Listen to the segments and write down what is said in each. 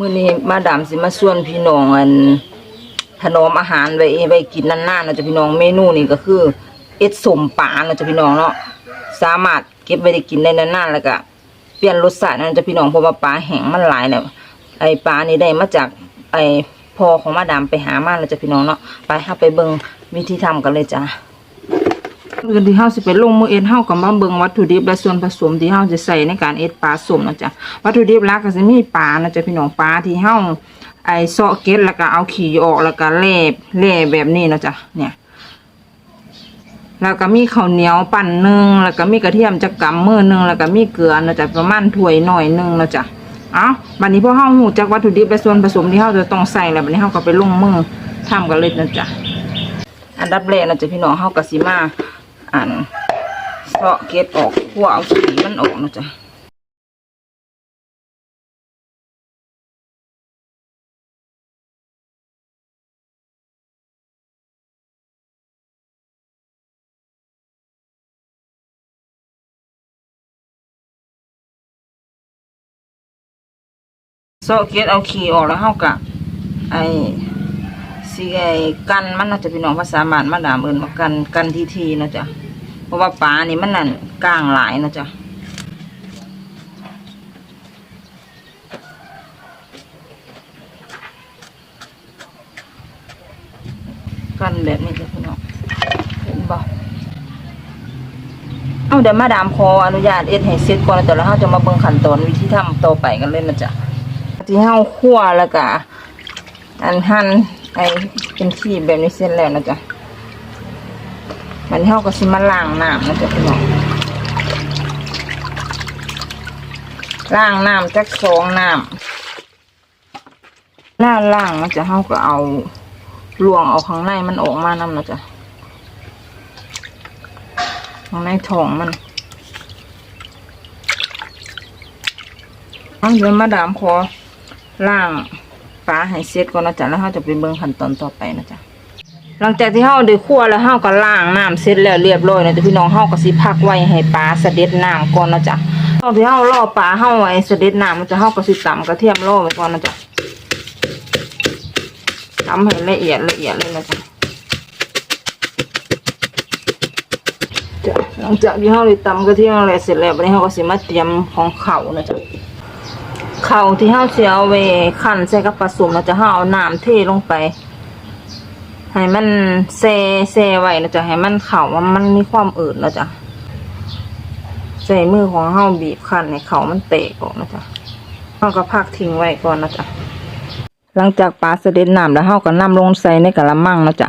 มื้อนี้มาดามสิมาชวนพี่น้องอันถนอมอาหารไว้ไว้กินนานๆเนาะจ้ะพี่น้องเมนูนี่ก็คือ เอ็ดสมปลาเนาะจ้ะพี่น้องเนาะสามารถเก็บไว้ได้กินได้นานๆแล้วก็เปลี่ยนรสชาตินะจ้ะพี่น้องเพราะว่าปลาแห้งมันหลายแล้วไอปลานี่ได้มาจากไอพอของมาดามไปหามาแล้วจ้ะพี่น้องเนาะไปเฮาไปเบิ่งวิธีทำกันเลยจ้ะ เรื่องที่เฮาสิไปลงมือเอ็ดเฮาก็มาเบิ่งวัตถุดิบและส่วนผสมที่เฮาจะใส่ในการเอ็ดปลาส้มนะจ้ะวัตถุดิบหลักก็สิมีปลาเนาะจ้ะพี่น้องปลาที่เฮาไอ้เซาะเกล็ดแล้วก็เอาขี้ออกแล้วก็แล่แล่แบบนี้นะจ้ะเนี่ยแล้วก็มีข้าวเหนียวปั่นหนึ่งแล้วก็มีกระเทียมจักกำมือหนึ่งแล้วก็มีเกลือเนาะจ้ะประมาณถ้วยหน่อยหนึ่งนะจ้ะเอ้าบัดนี้พอเฮาฮู้จักวัตถุดิบและส่วนผสมที่เฮาจะต้องใส่แล้วบัดนี้เฮาก็ไปลงมือทำกันเลยนะจ้ะอันดับแรกนะจ๊ะพี่น้องเฮาก็สิมา อันเสาะเกล็ดออกคั่วเอาขี้มันออกนะจ๊ะเสาะเกล็ดเอาขี้ออกแล้วเฮาก็ไอ สิไอ้กันมันนะจะพี่น้องภาษาบ้านมาดามเอิ้นว่ากันกันทีทีๆนะจ๊ะเพราะว่าปลานี่มันนั่นก้างหลายนะจ๊ะกันแบบนี้จ้ะพี่น้องเห็นบ่เอาเดี๋ยวมาดามขออนุญาตเอ็ดให้เสร็จก่อนนะจ๊ะแล้วเราจะมาเบิ่งขั้นตอนวิธีทำต่อไปกันเลยนะจ๊ะที่เฮาคั่วแล้วก็อันหั่น ไอ้เป็นขีบแบบนี้เสร็จแล้วนะจ๊ะมันเฮาก็สิมาล้างน้ำนะจ๊ะพี่น้องล้างน้ำจักสองน้ำล้างล้างนะจ๊ะเฮาก็เอาลวงเอาข้างในมันออกมาน้ำนะจ๊ะข้างในท้องมันเอาเดี๋ยวมาดามขอล่าง ปลาให้เสร็จก่อนนะจ๊ะแล้วเราจะไปเบิ่งขั้นตอนต่อไปนะจ๊ะหลังจากที่เราได้คั่วแล้วเราก็ล้างน้ำเสร็จแล้วเรียบร้อยนะจ๊ะพี่น้องเราก็สิพักไว้ให้ปลาเสด็จน้ำก่อนนะจ๊ะตอนที่เราล่อปลาเราไว้เสด็จน้ำนจะเราก็สิตำกระเทียมล่อไว้ก่อนนะจ๊ะทำให้ละเอียดละเอียดเลยนะจ๊ะหลังจากที่เราได้ตำกระเทียมอะไรเสร็จแล้ววันนี้เราก็สิมาเตรียมของเข่านะจ๊ะ เข่าที่เราจะเอาไว้คั่นใส่กับผสมนะจ๊ะเราเอาน้ำเทลงไป ให้มันแซ่แซไว้นะจ๊ะให้มันเข่าว่ามันมีความอืดนะจ๊ะใส่มือของเราบีบคั่นให้เข่ามันเตะออกนะจ๊ะเราก็พักทิ้งไว้ก่อนนะจ๊ะหลังจากปลาเสด็จน้ำแล้วเฮาก็นำลงใส่ในกะละมังนะจ้ะ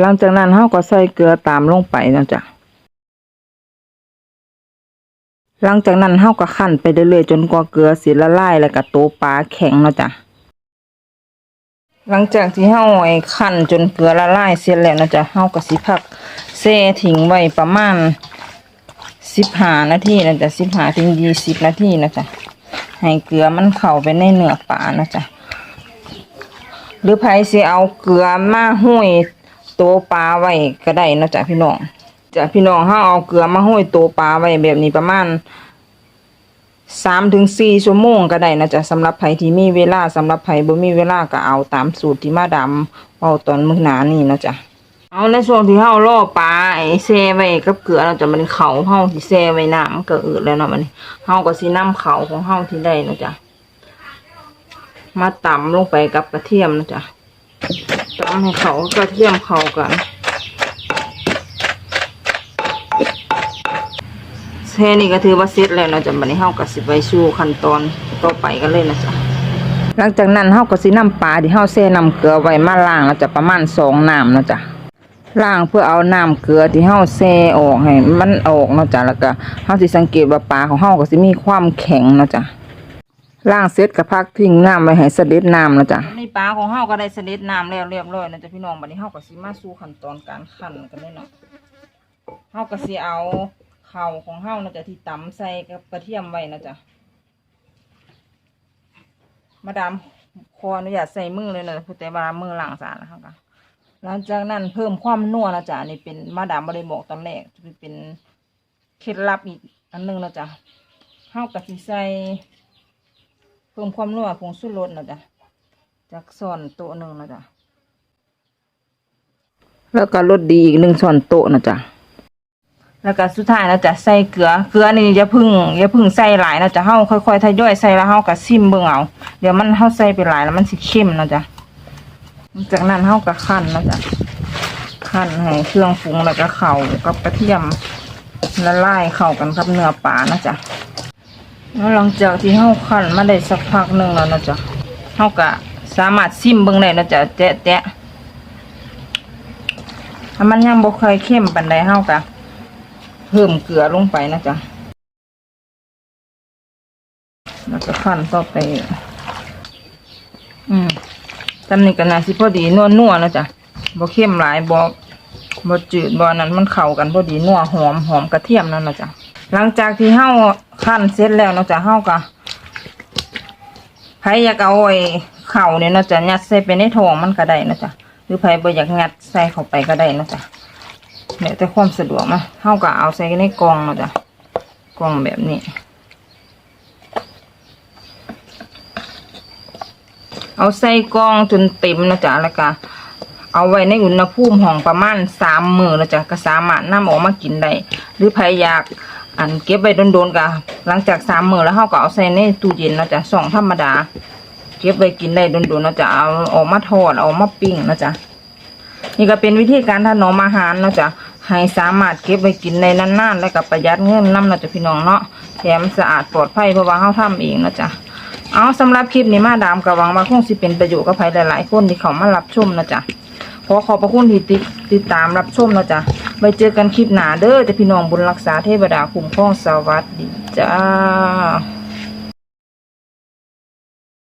หลังจากนั้นเฮาก็ใส่เกลือตามลงไปนะจ้ะ หลังจากนั้นเฮาก็คั่นไปเรื่อยๆจนกว่าเกลือสิละลายแล้วก็โตวปลาแข็งเนาะจ้ะหลังจากที่เฮาไอ้คั่นจนเกลือละลายเสร็จแล้วเนาะจ้ะเฮาก็สิพักแช่ทิ้งไว้ประมาณ15นาทีนะจ้ะ15ถึง20นาทีนะจ้ะให้เกลือมันเข้าไปในเนื้อปลานะจ้ะหรือไผสิเอาเกลือมาห้อยตัวปลาไว้ก็ได้เนาะจ้ะพี่น้อง จะพี่น้องเฮาเอาเกลือมาห้อยตัวปลาไว้แบบนี้ประมาณสามถึงสี่ชั่วโมงก็ได้นะจ๊ะสำหรับไผที่มีเวลาสำหรับไผบ่มีเวลาก็เอาตามสูตรที่มาดาเอาตอนมื้อหนานี่นะจ้ะเอาในช่วงที่เฮาล่อปลาไอ้แช่ไว้กับเกลือเนาจะมันเขาเฮาที่แช่ไว้น้ำมันก็อืดแล้วเนาะมันเฮาก็สินำเขาของเฮาที่ได้นะจ้ะมาตำลงไปกับกระเทียมนะจ๊ะตำให้เขากระเทียมเข้ากัน แค่นี้ก็ถือว่าเสร็จแล้วเนะจะบัดนี้เฮาก็สิไปสู่ขั้นตอนต่อไปกันเลยนะจ๊ะหลังจากนั้นเฮาก็สินำปลาที่เฮาแช่น้ำเกลือไว้มาล้างแล้วจ้ะประมาณสองน้ำนะจ๊ะล้างเพื่อเอาน้ำเกลือที่เฮาแช่ออกให้มันออกเนาะจ๊ะแล้วก็เฮาสิสังเกตว่าปลาของเฮาก็สิมีความแข็งเนาะจ๊ะล่างเสร็จกับพักทิ้งน้ำไว้ให้เสด็จน้ำแล้วจ้ะนี่ปลาของเฮาก็ได้เสด็จน้ำแล้วเรียบร้อยนะจ๊ะพี่น้องบัดนี้เฮาก็สิมาสู่ขั้นตอนการคั่นกันเลยเนาะเฮาก็สิเอา ข้าของเฮานะจ๊ะที่ตำใส่กับกระเทียมไว้นะจ๊ะมาดามขออนุญาตใส่มือเลยนะแต่ว่ามือล้างสาดแล้วเฮาก็หลังจากนั้นเพิ่มความนัวนะจ๊ะนี่เป็นมาดามบ่ได้บอกตอนแรกจะเป็นเคล็ดลับอีกอันหนึงนะจ๊ะเฮาก็สิใส่ผพิ่มความนัวผงชูรสนะจ๊ะจากส่วนโต๊ะหนึ่งนะจ๊ะแล้วก็รสดีอีกหนึ่งส่วนโต๊ะนะจ๊ะ แล้วก็สุดท้ายนะจ๊ะใส่เกลือ เกลือนี่อย่าพึ่งอย่าพึ่งใส่หลายนะจ๊ะเฮาค่อยๆทยอยใส่แล้วเฮาก็ซิมเบิ่งเอา เดี๋ยวมันเฮาใส่ไปหลายแล้วมันสิเข้มนะจ๊ะจากนั้นเฮาก็คั่นนะจ๊ะคั่นให้เครื่องปรุงแล้วก็เข้ากับกระเทียมละลายเข้ากันกับเนื้อปลานะจ๊ะแล้วหลังจากที่เฮาคั่นมาได้สักพักหนึ่งแล้วนะจ๊ะเฮาก็สามารถซิมเบิ่งได้นะจ๊ะแตะแตะถ้ามันยังบ่เคยเข้มปานใดเฮาก็ เพิ่มเกลือลงไปนะจ๊ะแล้วก็คั่นต่อไป อืมตำนี้ก็น่าสิพอดีนัวๆนะจ๊ะบ่เข้มหลายบ่บ่จืดบ่นั้นมันเข้ากันพอดีนัวหอมหอมกระเทียมนั่นนะจ๊ะหลังจากที่เฮาคั่นเสร็จแล้วเนาะจ๊ะเฮาก็ไผอยากเอาไอ้เข่าเนี่ยเนาะจ๊ะยัดใส่ไปในท้องมันก็ได้นะจ๊ะหรือไผบ่อยากงัดใส่เข้าไปก็ได้นะจ๊ะ แล้วแต่ความสะดวกนะเฮาก็เอาใส่ในกล่องเนาะจ๊ะกล่องแบบนี้ เอาใส่กล่องจนเต็มนะจ๊ะแล้วก็เอาไว้ในอุณหภูมิห้องประมาณสามมือนะจ๊ะก็สามารถนำออกมากินได้หรือใครอยากอันเก็บไว้โดนๆกะหลังจากสามมือแล้วเราก็เอาใส่ในตู้เย็นนะจ๊ะสองธรรมดา เก็บไว้กินได้โดนๆนะจ๊ะเอาออกมาทอดเอามาปิ้งนะจ๊ะนี่ก็เป็นวิธีการถนอมอาหารนะจ๊ะ ให้สามารถเก็บไว้กินได้นานๆ และก็ประหยัดเงินน้ำเนาะจ๊ะพี่น้องเนาะแถมสะอาดปลอดภัยเพราะว่าเราทำเองเนาะจ๊ะเอาสำหรับคลิปนี้มาดามก็หวังว่าคงสิเป็นประโยชน์กับใครหลายๆคนที่เขามารับชมเนาะจ๊ะขอขอบพระคุณที่ติดติดตามรับชมนะจ๊ะไว้เจอกันคลิปหน้าเด้อแต่พี่น้องบุญรักษาเทวดาคุ้มครองสวัสดีจ้า